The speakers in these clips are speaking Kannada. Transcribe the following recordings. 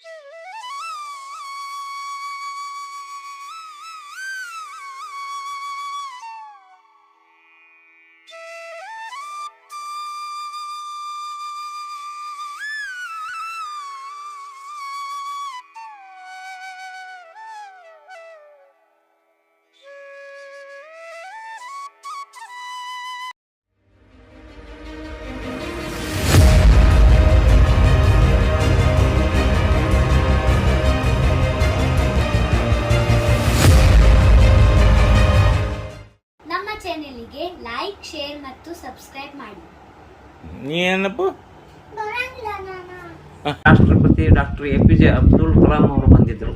Yeah. ಸಬ್ಸ್ಕ್ರೈಬ್ ಮಾಡಿ. ನೀ ಏನಪ್ಪ ಬರಂಗಿಲ್ಲ ನಾನು. ರಾಷ್ಟ್ರಪತಿ doctor A P J Abdul Kalam ಅವರು ಬಂದಿದ್ರು.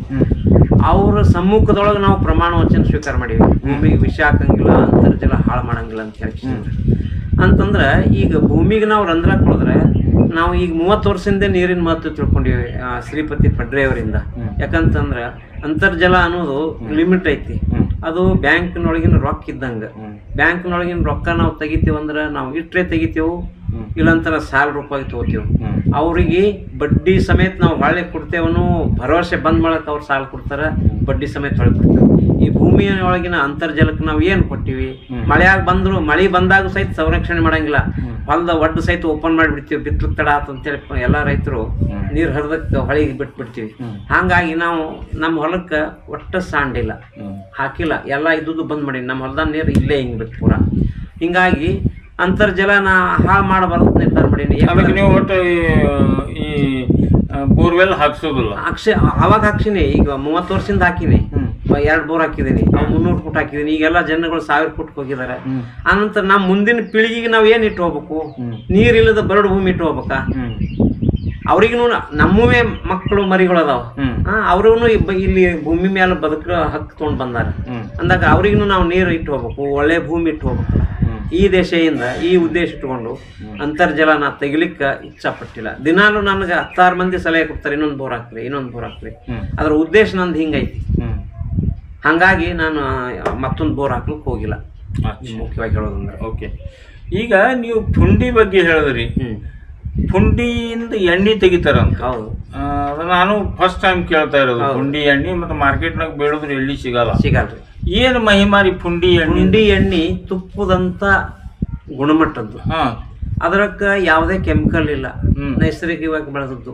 ಅವರ ಸಮ್ಮುಖದೊಳಗೆ ನಾವು ಪ್ರಮಾಣ ವಚನ ಸ್ವೀಕಾರ ಮಾಡೀವಿ ಭೂಮಿಗೆ ವಿಷ ಹಾಕಂಗಿಲ್ಲ ಅಂತರ್ಜಲ ಹಾಳು ಮಾಡಂಗಿಲ್ಲ ಅಂತ ಹೇಳಿ ಅಂತಂದ್ರೆ ಈಗ ಭೂಮಿಗೆ ನಾವು ರಂಧ್ರ ಕೊಡಿದ್ರೆ ನಾವು ಈಗ ಮೂವತ್ತು ವರ್ಷದಿಂದ ನೀರಿನ ಮಹತ್ವ ತಿಳ್ಕೊಂಡಿವಿ ಆ, ಶ್ರೀಪತಿ ಪಡ್ರೇವರಿಂದ ಅವರಿಂದ. ಯಾಕಂತಂದ್ರೆ ಅಂತರ್ಜಲ ಅನ್ನೋದು ಲಿಮಿಟ್ ಐತಿ. ಅದು ಬ್ಯಾಂಕ್ನೊಳಗಿನ ರೊಕ್ಕ ಇದ್ದಂಗೆ. ಬ್ಯಾಂಕ್ನೊಳಗಿನ ರೊಕ್ಕ ನಾವು ತೆಗಿತೀವಂದ್ರೆ ನಾವು ಇಟ್ಟರೆ ತೆಗಿತೀವಿ ಇಲ್ಲಂತರ ಸಾಲ ರೂಪಾಯಿ ತಗೋತೀವಿ. ಅವ್ರಿಗೆ ಬಡ್ಡಿ ಸಮೇತ ನಾವು ಹೊಳ್ಳಿ ಕೊಡ್ತೇವನು ಭರವಸೆ ಬಂದ್ ಮಾಡಕ್ಕೆ ಅವ್ರು ಸಾಲ ಕೊಡ್ತಾರೆ ಬಡ್ಡಿ ಸಮೇತ ಹೊಳೆ ಕೊಡ್ತಾರೆ. ಈ ಭೂಮಿಯ ಒಳಗಿನ ಅಂತರ್ಜಲಕ್ಕೆ ನಾವು ಏನು ಕೊಟ್ಟಿವಿ? ಮಳೆಯಾಗ ಬಂದ್ರು ಮಳೆ ಬಂದಾಗ ಸಹಿತ ಸಂರಕ್ಷಣೆ ಮಾಡಂಗಿಲ್ಲ. ಹೊಲದ ಒಡ್ಡು ಸಹಿತ ಓಪನ್ ಮಾಡಿಬಿಡ್ತೀವಿ ಬಿತ್ತಲು ತಡ ಆತು ಅಂತೇಳಿ ಎಲ್ಲಾ ರೈತರು ನೀರು ಹರಿದಕ್ಕೆ ಹೊಳಿಗೆ ಬಿಟ್ಬಿಡ್ತೀವಿ. ಹಾಗಾಗಿ ನಾವು ನಮ್ಮ ಹೊಲಕ್ಕೆ ಒಟ್ಟ ಸಾಂಡಿಲ್ಲ. ಹಾಕಿಲ್ಲ ಎಲ್ಲ ಇದ್ದುದು ಬಂದ್ ಮಾಡಿ ನಮ್ಮ ಹೊಲದ ನೀರು ಇಲ್ಲೇ ಹಿಂಗ್ ಬಿಟ್ಟು ಪೂರ. ಹಿಂಗಾಗಿ ಅಂತರ್ಜಲನ ಹಾಳು ಮಾಡಬಾರ್ದು ನಿರ್ಧಾರ ಮಾಡೀನಿ ಅದಕ್ಕೆ ನೀವು ಒಟ್ಟು ಈ- ಬೋರ್ವೆಲ್ ಹಾಕ್ಸೋದಿಲ್ಲ. ಹಾಕ್ಸಿ ಅವಾಗ ಹಾಕ್ಸಿನಿ ಈಗ ಮೂವತ್ತು ವರ್ಷದಿಂದ ಹಾಕಿನಿ. ಎರಡು ಬೋರ್ ಹಾಕಿದೀನಿ. ಅವ್ ಮುನ್ನೂರು ಫುಟ್ ಹಾಕಿದೀನಿ. ಈಗೆಲ್ಲ ಜನಗಳು ಸಾವಿರ ಫುಟ್ ಹೋಗಿದ್ದಾರೆ ಆನಂತರ ನಮ್ಮ ಮುಂದಿನ ಪೀಳಿಗೆಗೆ ನಾವು ಏನ್ ಇಟ್ಟು ಹೋಗ್ಬೇಕು? ನೀರಿಲ್ಲದ ಬರಡು ಭೂಮಿ ಇಟ್ಟು ಹೋಗ್ಬೇಕಾ? ಅವ್ರಿಗೂ ನಮ್ಮವೇ ಮಕ್ಕಳು ಮರಿಗಳು ಅದಾವ. ಅವ್ರಿಗೂ ಇಲ್ಲಿ ಭೂಮಿ ಮೇಲೆ ಬದುಕ ಹಕ್ಕು ತೊಗೊಂಡ್ ಬಂದಾರ. ಅಂದಾಗ ಅವ್ರಿಗೂ ನಾವು ನೀರು ಇಟ್ಟು ಹೋಗ್ಬೇಕು. ಒಳ್ಳೆ ಭೂಮಿ ಇಟ್ಟು ಹೋಗ್ಬೇಕು. ಈ ದೇಶದಿಂದ ಈ ಉದ್ದೇಶ ಇಟ್ಕೊಂಡು ಅಂತರ್ಜಲನ ತೆಗಿಲಿಕ್ಕೆ ಇಚ್ಛಾಪಟ್ಟಿಲ್ಲ. ದಿನಾಲು ನನಗೆ ಹತ್ತಾರು ಮಂದಿ ಸಲಹೆ ಕೊಡ್ತಾರೆ ಇನ್ನೊಂದು ಬೋರ್ ಹಾಕ್ರಿ ಇನ್ನೊಂದು ಬೋರ್ ಹಾಕ್ರಿ. ಅದ್ರ ಉದ್ದೇಶ ನಂದು ಹಿಂಗೈತಿ. ಹಂಗಾಗಿ ನಾನು ಮತ್ತೊಂದು ಬೋರ್ ಹಾಕ್ಲಿಕ್ಕೆ ಹೋಗಿಲ್ಲ. ಮುಖ್ಯವಾಗಿ ಹೇಳೋದಂದ್ರೆ. ಓಕೆ. ಈಗ ನೀವು ಪುಂಡಿ ಬಗ್ಗೆ ಹೇಳಿದ್ರಿ. ಪುಂಡಿಯಿಂದ ಎಣ್ಣೆ ತೆಗಿತಾರಂತ. ಹೌದು. ನಾನು ಫಸ್ಟ್ ಟೈಮ್ ಕೇಳ್ತಾ ಇರೋದು. ಪುಂಡಿ ಎಣ್ಣೆ ಮತ್ತು ಮಾರ್ಕೆಟ್ನಾಗ ಬೇಡೋದ್ರೆ ಎಲ್ಲಿ ಸಿಗಲ್ಲ. ಸಿಗಲ್ರಿ. ಏನು ಮಹಿಮಾರಿ ಪುಂಡಿ ಎಣ್ಣೆ? ಪುಂಡಿ ಎಣ್ಣೆ ತುಪ್ಪದಂತ ಗುಣಮಟ್ಟದ್ದು. ಹಾ. ಅದರಕ್ಕ ಯಾವುದೇ ಕೆಮಿಕಲ್ ಇಲ್ಲ. ನೈಸರ್ಗಿಕವಾಗಿ ಬೆಳೆದದ್ದು.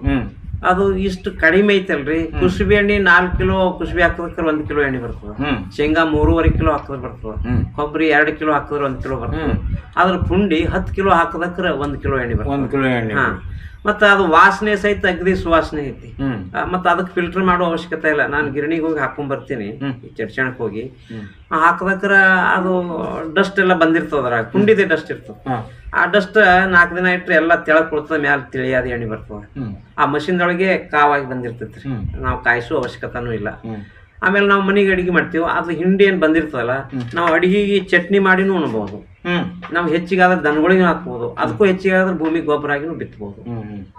ಅದು ಇಷ್ಟು ಕಡಿಮೆ ಐತಲ್ರಿ. ಕುಸುಬಿ ಎಣ್ಣೆ ನಾಲ್ಕು ಕಿಲೋ ಕುಸುಬಿ ಹಾಕಿದ್ರೆ ಒಂದ್ ಕಿಲೋ ಎಣ್ಣೆ ಬರ್ತದೆ. ಶೇಂಗಾ ಮೂರುವರೆ ಕಿಲೋ ಹಾಕಿದ್ರೆ ಬರ್ತದ. ಕೊಬ್ಬರಿ ಎರಡು ಕಿಲೋ ಹಾಕಿದ್ರೆ ಒಂದ್ ಕಿಲೋ ಬರ್ತದ. ಆದ್ರೆ ಅದ್ರ ಪುಂಡಿ ಹತ್ತು ಕಿಲೋ ಹಾಕದಕ್ರ ಒಂದ್ ಕಿಲೋ ಎಣ್ಣೆ ಬರ್ತದೆ. ಒಂದು ಕಿಲೋ ಎಣ್ಣೆ ಹಾ. ಮತ್ತ ಅದು ವಾಸನೆ ಸಹಿತ ಅಗದಿ ಸುವಾಸನೆ ಐತಿ. ಮತ್ತ ಅದಕ್ಕೆ ಫಿಲ್ಟರ್ ಮಾಡೋ ಅವಶ್ಯಕತೆ ಇಲ್ಲ. ನಾನು ಗಿರಣಿಗೆ ಹೋಗಿ ಹಾಕೊಂಡ್ ಬರ್ತೀನಿ. ಹ್ಮ್. ಹೋಗಿ. ಹಾಕದಕ್ಕರ ಹಾಕದಕ್ರ ಅದು ಡಸ್ಟ್ ಎಲ್ಲ ಬಂದಿರ್ತದ್ರ ಕುಂಡಿದೆ ಡಸ್ಟ್ ಇರ್ತದೆ. ಆ ಡಸ್ಟ್ ನಾಲ್ಕು ದಿನ ಇಟ್ಟರೆ ಎಲ್ಲ ತೆಳಕ್ ಕೊಡ್ತದ ಮ್ಯಾಲ ತಿಳಿಯಾದ ಎಣ್ಣೆ ಬರ್ತದ. ಆ ಮಷಿನ್ದೊಳಗೆ ಕಾವಾಗಿ ಬಂದಿರ್ತೈತ್ರಿ. ನಾವು ಕಾಯಿಸೋ ಅವಶ್ಯಕತೆನೂ ಇಲ್ಲ. ಆಮೇಲೆ ನಾವು ಮನೆಗೆ ಅಡಿಗೆ ಮಾಡ್ತೀವಿ ಅದು ಹಿಂಡಿ ಏನ್ ಬಂದಿರ್ತದಲ್ಲ ನಾವು ಅಡಿಗೆಗೆ ಚಟ್ನಿ ಮಾಡಿನೂ ಉಣ್ಬೋದು. ನಾವು ಹೆಚ್ಚಿಗೆ ಆದ್ರೆ ದನಗಳಿಗೆ ಹಾಕ್ಬೋದು ಅದಕ್ಕೂ ಹೆಚ್ಚಿಗಾದ್ರೆ ಭೂಮಿ ಗೊಬ್ಬರ ಆಗಿನೂ ಬಿತ್ತಬಹುದು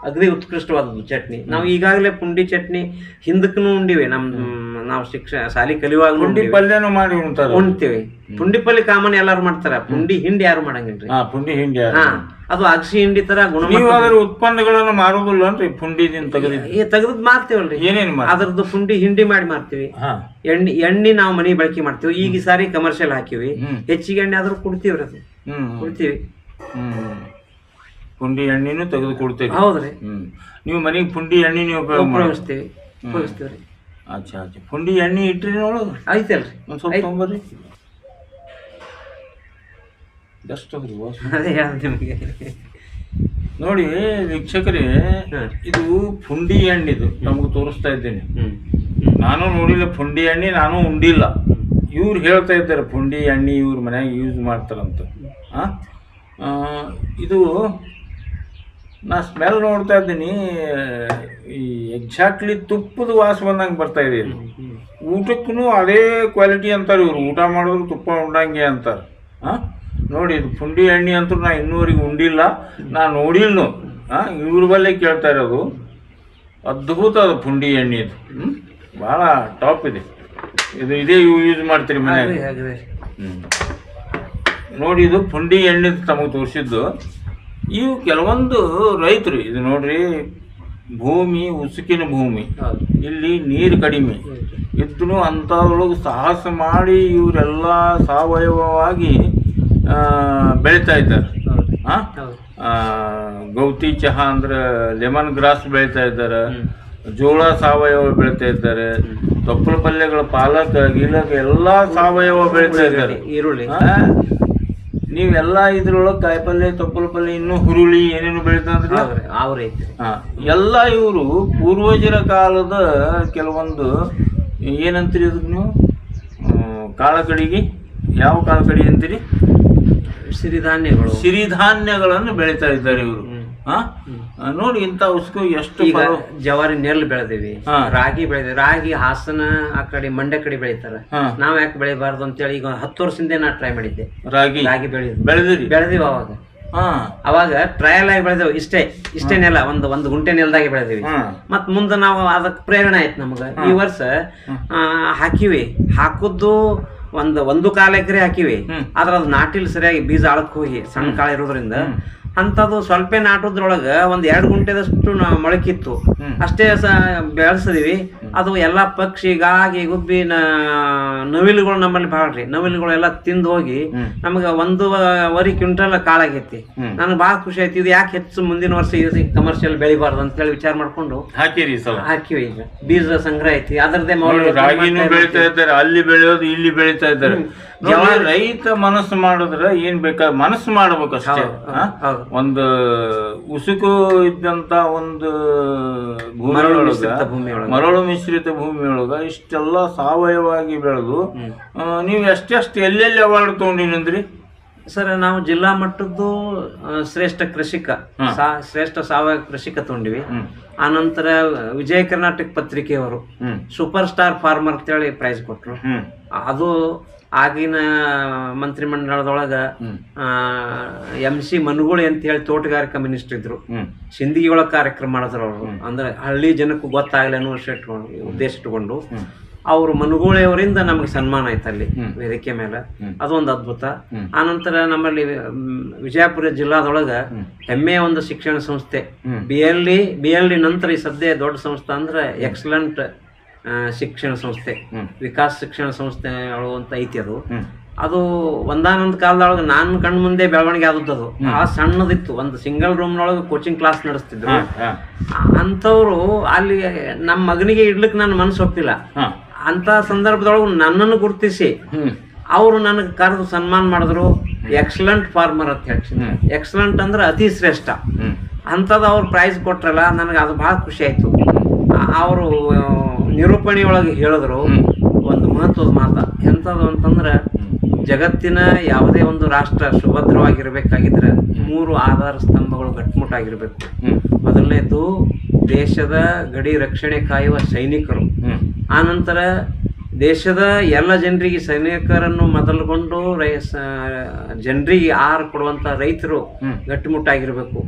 ಅಗದಿ ಉತ್ಕೃಷ್ಟವಾದದ್ದು ಚಟ್ನಿ. ನಾವು ಈಗಾಗಲೇ ಪುಂಡಿ ಚಟ್ನಿ ಹಿಂದಕ್ಕೂ ಉಂಡಿವೆ ನಮ್ ನಾವು ಶಿಕ್ಷಣ ಶಾಲಿ ಕಲಿಯುವಾಗ ಪುಂಡಿ ಪಲ್ಯನೂ ಮಾಡಿ ಉಣ್ತಾರ ಉಣ್ತೀವಿ ಪುಂಡಿ ಪಲ್ಯ ಕಾಮನ್ ಎಲ್ಲಾರು ಮಾಡ್ತಾರ. ಪುಂಡಿ ಹಿಂಡಿ ಯಾರು ಮಾಡಂಗಿಲ್ರಿ? ಹಾ ಪುಂಡಿ ಹಿಂಡಿ ಹಾ ಅದು ಅಗಸಿ ಹಿಂಡಿ ತರ ಗುಣಮಟ್ಟ ಉತ್ಪನ್ನಗಳನ್ನು ಮಾರುದಿಲ್ಲ ಅನ್ರಿ ಪುಂಡಿದಿಂದ ತೆಗೆದಿದ್ದು. ಈ ತೆಗೆದ್ ಮಾರ್ತೀವಲ್ರಿ. ಏನೇನು ಮಾಡಿ ಅದ್ರದ್ದು ಪುಂಡಿ ಹಿಂಡಿ ಮಾಡಿ ಮಾರ್ತೀವಿ. ಹಾ. ಎಣ್ಣೆ ಎಣ್ಣೆ ನಾವು ಮನೆ ಬಳಕೆ ಮಾಡ್ತೀವಿ. ಈಗ ಈ ಸಾರಿ ಕಮರ್ಷಿಯಲ್ ಹಾಕಿವಿ. ಹೆಚ್ಚಿಗೆ ಎಣ್ಣೆ ಆದ್ರೂ ಕುಡ್ತೀವ್ರಿ ಅದು. ಹ್ಮ್ ಕುಡ್ತೀವಿ. ಪುಂಡಿ ಎಣ್ಣೆನೂ ತೆಗೆದು ಕೊಡ್ತೇವೆ. ಹೌದ್ರಿ. ನೀವು ಮನೆಗೆ ಪುಂಡಿ ಎಣ್ಣೆ ನೀವು ಉಪಯೋಗ ಉಪಯೋಗಿಸ್ತೀವಿ. ಉಪಯೋಗಿಸ್ತೀವ್ರಿ. ಅಚ್ಚಾ ಅಚ್ಚಾ ಪುಂಡಿ ಎಣ್ಣೆ ಇಟ್ರಿ ನೋಡೋದು ಐತಲ್ರಿ ಒಂದು ಸ್ವಲ್ಪ ಐತ್. ತೊಂಬರ್ರಿ ಎಷ್ಟು ಅದ್ರಿ ವಾಸ ಅದೇ ಹೇಳ್ದೆ ನಿಮಗೆ. ನೋಡಿ ವೀಕ್ಷಕರೇ. ಇದು ಪುಂಡಿ ಎಣ್ಣಿದು. ನಮಗೆ ತೋರಿಸ್ತಾ ಇದ್ದೀನಿ. ನಾನು ನೋಡಿಲ್ಲ ಪುಂಡಿ ಎಣ್ಣೆ ನಾನು ಉಂಡಿಲ್ಲ. ಇವ್ರು ಹೇಳ್ತಾ ಇದ್ದಾರೆ ಪುಂಡಿ ಎಣ್ಣೆ ಇವ್ರ ಮನ್ಯಾಗ ಯೂಸ್ ಮಾಡ್ತಾರಂತ. ಆ? ಆ, ಇದು ನಾ ಸ್ಮೆಲ್ ನೋಡ್ತಾ ಇದ್ದೀನಿ. ಈ ಎಕ್ಸಾಕ್ಟ್ಲಿ ತುಪ್ಪದ ವಾಸ ಬಂದಂಗೆ ಬರ್ತಾ ಇದೆ ಇದು. ಊಟಕ್ಕೂ ಅದೇ ಕ್ವಾಲಿಟಿ ಅಂತಾರೆ ಇವರು. ಊಟ ಮಾಡಿದ್ರು ತುಪ್ಪ ಉಂಡಂಗೆ ಅಂತಾರೆ. ಹಾಂ ನೋಡಿ ಇದು ಪುಂಡಿ ಎಣ್ಣೆ ಅಂತೂ ನಾ ಇನ್ನೂವರೆಗೆ ಉಂಡಿಲ್ಲ. ನಾ ನೋಡಿಲ್ಲ ಹಾಂ ಇವ್ರ ಬಲ್ಲೇ ಕೇಳ್ತಾ ಇರೋದು. ಅದ್ಭುತ ಅದು ಪುಂಡಿ ಎಣ್ಣೆ ಇದು. ಹ್ಞೂ ಭಾಳ ಟಾಪ್ ಇದೆ. ಇದು ಇದೇ ಯೂಸ್ ಮಾಡ್ತೀರಿ ಮನ್ಯಾಗ ಹ್ಞೂ ನೋಡಿ ಇದು ಪುಂಡಿ ಎಣ್ಣೆ ತಮಗೆ ತೋರಿಸಿದ್ದು. ಇವು ಕೆಲವೊಂದು ರೈತರು ಇದು ನೋಡ್ರಿ ಭೂಮಿ ಉಸುಕಿನ ಭೂಮಿ. ಇಲ್ಲಿ ನೀರು ಕಡಿಮೆ. ಇದ್ರೂ ಅಂಥದ್ರೊಳಗೆ ಸಾಹಸ ಮಾಡಿ ಇವರೆಲ್ಲ ಸಾವಯವವಾಗಿ ಬೆಳೀತಾ ಇದ್ದಾರೆ. ಆ? ಗೌತಿ ಚಹಾ ಅಂದ್ರೆ ಲೆಮನ್ ಗ್ರಾಸ್ ಬೆಳೀತಾ ಇದ್ದಾರೆ. ಜೋಳ ಸಾವಯವ ಬೆಳೀತಾ ಇದ್ದಾರೆ. ತೊಪ್ಪಲ ಪಲ್ಯಗಳ ಪಾಲಕ ಗೀಲಕ ಎಲ್ಲ ಸಾವಯವ ಬೆಳೀತಾ ಇದ್ದಾರೆ. ಈರುಳ್ಳಿ? ನೀವೆಲ್ಲ ಇದ್ರೊಳಗೆ ಕಾಯಿಪಲ್ಲೆ ತೊಪ್ಪಲ ಪಲ್ಲೆ ಇನ್ನು ಹುರುಳಿ ಏನೇನು ಬೆಳೀತಾ ಅಂದ್ರೆ ಹೌದ್ರಿ ಅವ್ರ ಐತಿ ಎಲ್ಲ ಇವರು ಪೂರ್ವಜರ ಕಾಲದ ಕೆಲವೊಂದು ಏನಂತೀರಿ ಅದಕ್ಕೆ ನೀವು? ಕಾಳಕಡಿಗೆ? ಯಾವ ಕಾಳಕಡಿ ಅಂತೀರಿ? ಸಿರಿಧಾನ್ಯಗಳು. ಸಿರಿಧಾನ್ಯಗಳನ್ನು ಬೆಳೀತಾ ಇದ್ದಾರೆ ಇವರು. ಹಾ ನೋಡಿ ಇಂಥ ಉಸ್ಕು ಎಷ್ಟು ಈಗ ಜವಾರಿ ನೆಲ್ ಬೆಳೆದಿವಿ. ರಾಗಿ ಬೆಳೆದಿವಿ. ರಾಗಿ ಹಾಸನ ಆ ಕಡೆ ಮಂಡ್ಯ ಕಡೆ ಬೆಳಿತಾರ. ನಾವ್ ಯಾಕೆ ಬೆಳಿಬಾರ್ದು ಅಂತೇಳಿ ಈಗ ಹತ್ತು ವರ್ಷದಿಂದ ನಾ ಟ್ರೈ ಮಾಡಿದ್ದೆ. ರಾಗಿ. ರಾಗಿ ಬೆಳೆದಿವಿ ಬೆಳೆದಿವಿ ಅವಾಗ. ಹಾ. ಅವಾಗ ಟ್ರಯಲ್ ಆಗಿ ಬೆಳೆದೇವು. ಇಷ್ಟೇ ಇಷ್ಟೇ ನೆಲ ಒಂದು ಒಂದು ಗುಂಟೆ ನೆಲದಾಗಿ ಬೆಳೆದಿವಿ. ಮತ್ ಮುಂದೆ ನಾವು ಅದಕ್ಕೆ ಪ್ರೇರಣೆ ಆಯ್ತು ನಮ್ಗೆ. ಈ ವರ್ಷ ಹಾಕಿವಿ. ಹಾಕುದ್ದು ಒಂದು ಒಂದು ಕಾಲ ಎಕರೆ ಹಾಕಿವಿ. ಆದ್ರ ಅದು ನಾಟಿಲ್ ಸರಿಯಾಗಿ ಬೀಜ ಆಳಕ್ ಹೋಗಿ ಸಣ್ಣ ಕಾಳ ಇರೋದ್ರಿಂದ ಅಂಥದ್ದು ಸ್ವಲ್ಪ ನಾಟೋದ್ರೊಳಗ ಒಂದ್ ಎರಡು ಗುಂಟೆದಷ್ಟು ನ- ಮೊಳಕಿತ್ತು. ಅಷ್ಟೇ ಸ ಬೆಳೆಸಿದೀವಿ. ಅದು ಎಲ್ಲಾ ಪಕ್ಷಿ ಗಾಗಿ ಗುಬ್ಬಿ ನ ನವಿಲುಗಳು ನಮ್ಮಲ್ಲಿ ಬಹಳ ರೀ ನವಿಲುಗಳೆಲ್ಲ ತಿಂದು ಹೋಗಿ ನಮಗೆ ಒಂದೂವರೆ ಕ್ವಿಂಟಲ್ ಕಾಳಾಗೈತಿ. ನನಗೆ ಭಾಳ ಖುಷಿ ಆಯ್ತು. ಇದು ಯಾಕೆ ಹೆಚ್ಚು ಮುಂದಿನ ವರ್ಷ ಕಮರ್ಷಿಯಲ್ ಬೆಳಿಬಾರ್ದು ಅಂತೇಳಿ ವಿಚಾರ ಮಾಡ್ಕೊಂಡು ಹಾಕಿರಿ ಸಲ. ಹಾಕಿವಿ ಈಗ. ಬೀಜ ಸಂಗ್ರಹ ಐತಿ. ಅದರದೇ ರಾಗಿನೂ ಬೆಳೀತಾ ಇದ್ದಾರೆ ಅಲ್ಲಿ ಬೆಳೆಯೋದು ಇಲ್ಲಿ ಬೆಳೀತಾ ಇದ್ದಾರೆ. ರೈತ ಮನಸ್ಸು ಮಾಡಿದ್ರೆ ಏನ್ ಬೇಕಾ ಮನಸ್ಸು ಮಾಡ್ಬೇಕು ಅಷ್ಟೇ? ಒಂದು ಉಸುಕು ಇದ್ದಂತ ಒಂದು ಮರಳು ಭೂಮಿಯೊಳಗ ಮಿಶ್ರಿತ ಭೂಮಿ ಒಳಗೆ ಇಷ್ಟೆಲ್ಲ ಸಾವಯವಾಗಿ ಬೆಳೆದು ನೀವು ಎಷ್ಟೆಷ್ಟು ಎಲ್ಲೆಲ್ಲಿ ಅವಾರ್ಡ್ ತಗೊಂಡಿನಂದ್ರಿ? ಸರ್ ನಾವು ಜಿಲ್ಲಾ ಮಟ್ಟದ್ದು ಶ್ರೇಷ್ಠ ಕೃಷಿಕ ಶ್ರೇಷ್ಠ ಸಾವಯವ ಕೃಷಿಕ ತಗೊಂಡಿವಿ. ಆನಂತರ ವಿಜಯ ಕರ್ನಾಟಕ ಪತ್ರಿಕೆಯವರು ಸೂಪರ್ ಸ್ಟಾರ್ ಫಾರ್ಮರ್ ಅಂತೇಳಿ ಪ್ರೈಸ್ ಕೊಟ್ರು. ಅದು ಆಗಿನ ಮಂತ್ರಿಮಂಡಲದೊಳಗ ಮಂಡಳದೊಳಗ ಎಂ ಸಿ ಮನುಗುಳಿ ಅಂತ ಹೇಳಿ ತೋಟಗಾರಿಕಾ ಮಿನಿಸ್ಟರ್ ಇದ್ರು. ಸಿಂದಗಿ ಒಳಗೆ ಕಾರ್ಯಕ್ರಮ ಮಾಡಿದ್ರು ಅವರು. ಅಂದ್ರೆ ಹಳ್ಳಿ ಜನಕ್ಕೂ ಗೊತ್ತಾಗಲಿ ಅನ್ನೋ ವಿಷಯ ಇಟ್ಕೊಂಡು ಉದ್ದೇಶ ಇಟ್ಕೊಂಡು ಅವರು ಮನುಗೋಳೆಯವರಿಂದ ನಮಗೆ ಸನ್ಮಾನ ಆಯ್ತು ಅಲ್ಲಿ ವೇದಿಕೆ ಮೇಲೆ. ಅದೊಂದು ಅದ್ಭುತ. ಆನಂತರ ನಮ್ಮಲ್ಲಿ ವಿಜಯಪುರ ಜಿಲ್ಲಾದೊಳಗ ಹೆಮ್ಮೆ ಹೆಮ್ಮೆಯ ಒಂದು ಶಿಕ್ಷಣ ಸಂಸ್ಥೆ. ಬಿ ಎಲ್ ಬಿ ಎಲ್ ನಂತರ ಈ ಸದ್ಯ ದೊಡ್ಡ ಸಂಸ್ಥೆ ಅಂದ್ರೆ ಎಕ್ಸಲೆಂಟ್ ಶಿಕ್ಷಣ ಸಂಸ್ಥೆ. ವಿಕಾಸ್ ಶಿಕ್ಷಣ ಸಂಸ್ಥೆ ಅಂತ ಐತಿ ಅದು. ಅದು ಒಂದಾನೊಂದು ಕಾಲದೊಳಗೆ ನಾನು ಕಣ್ಣು ಮುಂದೆ ಬೆಳವಣಿಗೆ ಆದದ್ದು ಅದು. ಆ ಸಣ್ಣದಿತ್ತು. ಒಂದು ಸಿಂಗಲ್ ರೂಮ್ನೊಳಗೆ ಕೋಚಿಂಗ್ ಕ್ಲಾಸ್ ನಡೆಸ್ತಿದ್ರು. ಅಂಥವ್ರು ಅಲ್ಲಿ ನಮ್ಮ ಮಗನಿಗೆ ಇಡ್ಲಿಕ್ಕೆ ನನ್ನ ಮನಸ್ಸು ಒಪ್ಪಿಲ್ಲ. ಅಂತ ಸಂದರ್ಭದೊಳಗೆ ನನ್ನನ್ನು ಗುರುತಿಸಿ. ಅವರು ನನಗೆ ಕರೆದು ಸನ್ಮಾನ ಮಾಡಿದ್ರು. ಎಕ್ಸಲೆಂಟ್ ಫಾರ್ಮರ್ ಅಂತ ಹೇಳಿ. ಎಕ್ಸಲೆಂಟ್ ಅಂದ್ರೆ ಅತಿ ಶ್ರೇಷ್ಠ. ಅಂಥದ್ದು ಅವ್ರು ಪ್ರೈಸ್ ಕೊಟ್ರಲ್ಲ ನನಗೆ ಅದು ಭಾಳ ಖುಷಿ ಆಯ್ತು. ಅವರು ನಿರೂಪಣೆಯೊಳಗೆ ಹೇಳಿದ್ರು ಒಂದು ಮಹತ್ವದ ಮಾತ. ಎಂಥದ್ದು ಅಂತಂದ್ರೆ ಜಗತ್ತಿನ ಯಾವುದೇ ಒಂದು ರಾಷ್ಟ್ರ ಸುಭದ್ರವಾಗಿರ್ಬೇಕಾಗಿದ್ರೆ ಮೂರು ಆಧಾರ ಸ್ತಂಭಗಳು ಗಟ್ಟಿಮುಟ್ಟಾಗಿರ್ಬೇಕು ಮೊದಲನೇದು ದೇಶದ ಗಡಿ ರಕ್ಷಣೆ ಕಾಯುವ ಸೈನಿಕರು. ಆನಂತರ ದೇಶದ ಎಲ್ಲ ಜನರಿಗೆ ಸೈನಿಕರನ್ನು ಮೊದಲುಗೊಂಡು ರೈ ಜನರಿಗೆ ಆಹಾರ ಕೊಡುವಂತ ರೈತರು. ಗಟ್ಟಿಮುಟ್ಟಾಗಿರ್ಬೇಕು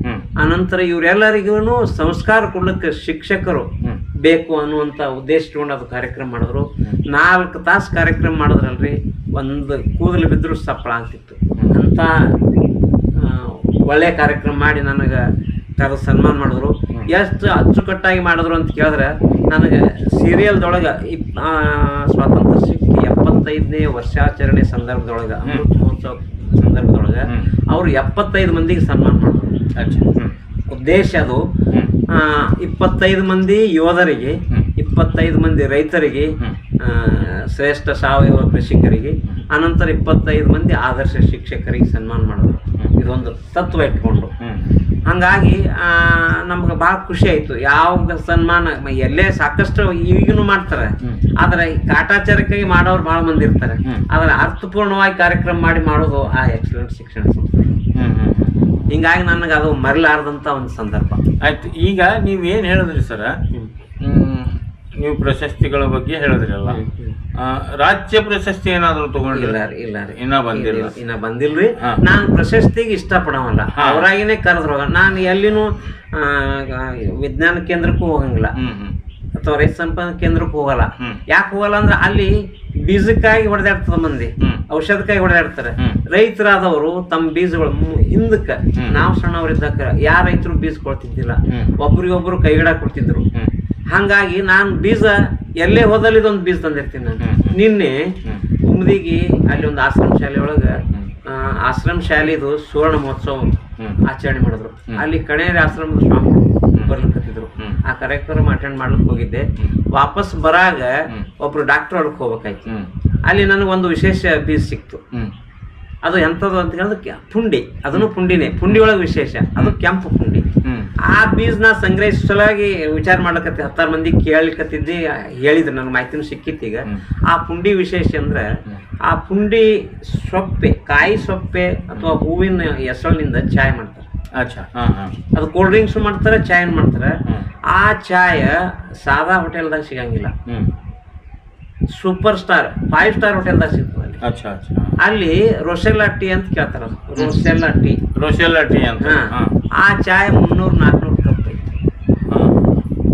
ಆನಂತರ ಇವರೆಲ್ಲರಿಗೂ ಸಂಸ್ಕಾರ ಕೊಡ್ಲಿಕ್ಕೆ ಶಿಕ್ಷಕರು ಬೇಕು ಅನ್ನುವಂತ ಉದ್ದೇಶ ಇಟ್ಕೊಂಡು ಅದು ಕಾರ್ಯಕ್ರಮ ಮಾಡಿದ್ರು. ನಾಲ್ಕು ತಾಸು ಕಾರ್ಯಕ್ರಮ ಮಾಡಿದ್ರಲ್ರಿ ಒಂದು ಕೂದಲು ಬಿದ್ದರೂ ಸಪ್ಪಳ ಆಗ್ತಿತ್ತು. ಅಂತ ಒಳ್ಳೆ ಕಾರ್ಯಕ್ರಮ ಮಾಡಿ ನನಗೆ ಕರೆದು ಸನ್ಮಾನ ಮಾಡಿದ್ರು. ಎಷ್ಟು ಅಚ್ಚುಕಟ್ಟಾಗಿ ಮಾಡಿದ್ರು ಅಂತ ಕೇಳಿದ್ರೆ ನನಗೆ ಸೀರಿಯಲ್ದೊಳಗೆ ಇಪ್ ಸ್ವಾತಂತ್ರ್ಯ ಸಿಕ್ಕಿ ಎಪ್ಪತ್ತೈದನೇ ವರ್ಷಾಚರಣೆ ಸಂದರ್ಭದೊಳಗೆ ಅಮೃತ ಮಹೋತ್ಸವ ಸಂದರ್ಭದೊಳಗೆ ಅವರು ಎಪ್ಪತ್ತೈದು ಮಂದಿಗೆ ಸನ್ಮಾನ ಮಾಡಿದ್ರು. ಉದ್ದೇಶ ಅದು. ಇಪ್ಪತ್ತೈದು ಮಂದಿ ಯೋಧರಿಗೆ. ಇಪ್ಪತ್ತೈದು ಮಂದಿ ರೈತರಿಗೆ ಶ್ರೇಷ್ಠ ಸಾವಯವ ಕೃಷಿಕರಿಗೆ ಅನಂತರ ಇಪ್ಪತ್ತೈದು ಮಂದಿ ಆದರ್ಶ ಶಿಕ್ಷಕರಿಗೆ ಸನ್ಮಾನ ಮಾಡಿದ್ರು. ಇದೊಂದು ತತ್ವ ಇಟ್ಕೊಂಡು. ಹಂಗಾಗಿ ನಮ್ಗೆ ಭಾಳ ಖುಷಿ ಆಯ್ತು. ಯಾವ ಸನ್ಮಾನ ಎಲ್ಲೇ ಸಾಕಷ್ಟು ಈಗಿನೂ ಮಾಡ್ತಾರೆ. ಆದರೆ ಕಾಟಾಚಾರಕ್ಕಾಗಿ ಮಾಡೋರು ಭಾಳ ಮಂದಿ ಇರ್ತಾರೆ. ಆದರೆ ಅರ್ಥಪೂರ್ಣವಾಗಿ ಕಾರ್ಯಕ್ರಮ ಮಾಡಿ ಮಾಡೋದು ಆ ಎಕ್ಸಲೆಂಟ್ ಶಿಕ್ಷಣ ಸಂಸ್ಥೆ. ಹಿಂಗಾಗಿ ನನಗೆ ಅದು ಮರಲಾರ್ದಂತ ಒಂದು ಸಂದರ್ಭ. ಆಯ್ತು ಈಗ ನೀವೇನು ಹೇಳಿದ್ರಿ ಸರ? ನೀವು ಪ್ರಶಸ್ತಿಗಳ ಬಗ್ಗೆ ಹೇಳಿದ್ರಲ್ಲ. ರಾಜ್ಯ ಪ್ರಶಸ್ತಿ ಏನಾದ್ರು ತಗೊಂಡಿಲ್ಲ ಇಲ್ಲ ರೀ ಇನ್ನ ಬಂದಿಲ್ಲ. ಇನ್ನ ಬಂದಿಲ್ರಿ. ನಾನು ಪ್ರಶಸ್ತಿಗೆ ಇಷ್ಟಪಡವಲ್ಲ. ಅವರಾಗಿನೇ ಕರೆದ್ರು ನಾನು ಎಲ್ಲಿನೂ ವಿಜ್ಞಾನ ಕೇಂದ್ರಕ್ಕೂ ಹೋಗಂಗಿಲ್ಲ. ಅಥವಾ ರೈತ ಸಂಪರ್ಕ ಕೇಂದ್ರಕ್ಕೆ ಹೋಗಲ್ಲ. ಯಾಕೆ ಹೋಗಲ್ಲ ಅಂದ್ರೆ ಅಲ್ಲಿ ಬೀಜಕ್ಕಾಗಿ ಹೊಡೆದಾಡ್ತದ ಮಂದಿ. ಔಷಧಕ್ಕಾಗಿ ಹೊಡೆದಾಡ್ತಾರೆ. ರೈತರಾದವರು ತಮ್ಮ ಬೀಜಗಳು ಹಿಂದಕ್ಕ. ನಾವು ಸಣ್ಣವರಿದ್ದಾಗ ಯಾರ ರೈತರು ಬೀಜ ಕೊಡ್ತಿದ್ದಿಲ್ಲ. ಒಬ್ರಿಗೊಬ್ರು ಕೈಗಿಡ ಕೊಡ್ತಿದ್ರು. ಹಂಗಾಗಿ ನಾನು ಬೀಜ ಎಲ್ಲೇ ಹೋದಲ್ಲಿ ಇದೊಂದು ಬೀಜ ತಂದಿರ್ತೀನಿ ನಾನು. ನಿನ್ನೆ ಹ್ಮ್. ಉಮ್ದಿಗಿ ಅಲ್ಲಿ ಒಂದು ಆಶ್ರಮ ಶಾಲೆ ಒಳಗ ಆಶ್ರಮ ಶಾಲೆದು ಸುವರ್ಣ ಮಹೋತ್ಸವ ಆಚರಣೆ ಮಾಡಿದ್ರು. ಅಲ್ಲಿ ಕಣೇರಿ ಆಶ್ರಮದ ಸ್ವಾಮಿ ಬರ್ಲಿಕ್ಕೆ ಬರ್ಲಿಕ್ಕತ್ತಿದ್ರು. ಆ ಕಾರ್ಯಕ್ರಮ ಅಟೆಂಡ್ ಮಾಡ್ಲಿಕ್ಕೆ ಹೋಗಿದ್ದೆ. ವಾಪಸ್ ಬರಾಗ ಒಬ್ರು ಡಾಕ್ಟರ್ ಒಳಗೆ ಹೋಗ್ಬೇಕಾಯ್ತು. ಅಲ್ಲಿ ನನಗೆ ಒಂದು ವಿಶೇಷ ಬೀಜ ಸಿಕ್ತು. ಅದು ಎಂಥದ್ದು ಅಂತ ಹೇಳಿದ್ರೆ ಪುಂಡಿ. ಅದನ್ನು ಪುಂಡಿನೇ ಪುಂಡಿ ಒಳಗೆ ವಿಶೇಷ. ಅದು ಕೆಂಪು ಪುಂಡಿ. ಆ ಬೀಜನ ಸಂಗ್ರಹಿಸಲಾಗಿ ವಿಚಾರ ಮಾಡ್ಲಕತ್ತಿ ಹತ್ತಾರು ಮಂದಿ ಕೇಳಲಿಕತ್ತಿದ್ದಿ ಹೇಳಿದ್ರು ನನಗೆ ಮಾಹಿತಿನೂ ಸಿಕ್ಕಿತ್ತು ಈಗ. ಆ ಪುಂಡಿ ವಿಶೇಷ ಅಂದ್ರೆ ಆ ಪುಂಡಿ ಸೊಪ್ಪೆ ಕಾಯಿ ಸೊಪ್ಪೆ ಅಥವಾ ಹೂವಿನ ಎಸಳಿನಿಂದ ಚಾಯ್ ಮಾಡ್ತಾರೆ. ಅಚ್ಚಾ. ಹಾ ಹಾ. ಅದು ಕೋಲ್ಡ್ ಡ್ರಿಂಕ್ಸ್ ಮಾಡ್ತಾರೆ ಚಾಯ್ ಮಾಡ್ತಾರೆ. ಆ ಚಾಯ ಸಾದಾ ಹೋಟೆಲ್ದಾಗ ಸಿಗಂಗಿಲ್ಲ. ಹ್ಮ್. ಸೂಪರ್ ಸ್ಟಾರ್ ಫೈವ್ ಸ್ಟಾರ್ ಹೋಟೆಲ್ದಾಗ ಸಿಗ್ತದೆ ಅಲ್ಲಿ. ಅಚ್ಚಾ ಅಚ್ಚಾ. ಅಲ್ಲಿ ರೋಸೆಲ್ಲಾ ಟೀ ಅಂತ ಕೇಳ್ತಾರ ರೋಸೆಲ್ಲಾ ಟೀ ರೋಸೆಲ್ಲಾ ಟೀ ಅಂತ. ಹಾ. ಆ ಚಾಯ್ ಮುನ್ನೂರು ನಾಲ್ಕುನೂರು ಕಪ್ ಐತಿ